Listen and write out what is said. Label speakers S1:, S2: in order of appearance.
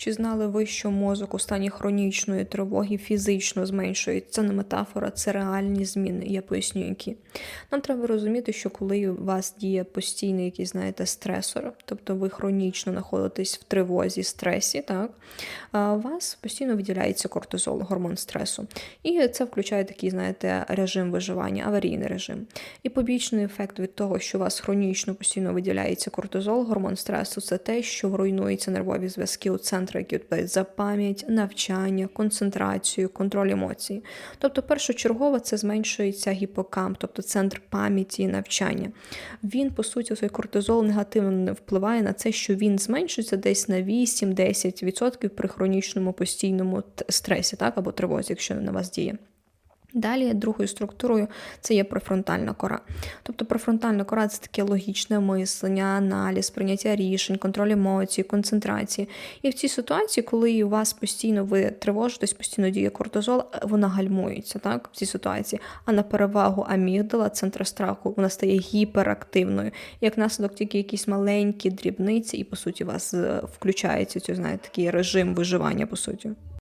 S1: Чи знали ви, що мозок у стані хронічної тривоги фізично зменшується? Це не метафора, це реальні зміни. Я поясню, які. Нам треба розуміти, що коли у вас діє постійний якийсь, знаєте, стресор, тобто ви хронічно знаходитесь в тривозі, стресі, так, у вас постійно виділяється кортизол, гормон стресу. І це включає такий, знаєте, режим виживання, аварійний режим. І побічний ефект від того, що у вас хронічно постійно виділяється кортизол, гормон стресу, це те, що руйнуються нервові зв'язки у центрі, які відповідають за пам'ять, навчання, концентрацію, контроль емоцій. Тобто, першочергово це зменшується гіпокамп, тобто центр пам'яті і навчання. Він, по суті, свій кортизол негативно впливає на це, що він зменшується десь на 8-10% при хронічному постійному стресі, так, або тривозі, якщо на вас діє. Далі другою структурою це є префронтальна кора. Тобто префронтальна кора це таке логічне мислення, аналіз, прийняття рішень, контроль емоцій, концентрації. І в цій ситуації, коли у вас постійно ви тривожитесь, постійно діє кортизол, вона гальмується так, в цій ситуації. А на перевагу амігдала, центра страху, вона стає гіперактивною. Як наслідок тільки якісь маленькі дрібниці, і по суті у вас е, включається цей, знаєте, такий режим виживання, по суті.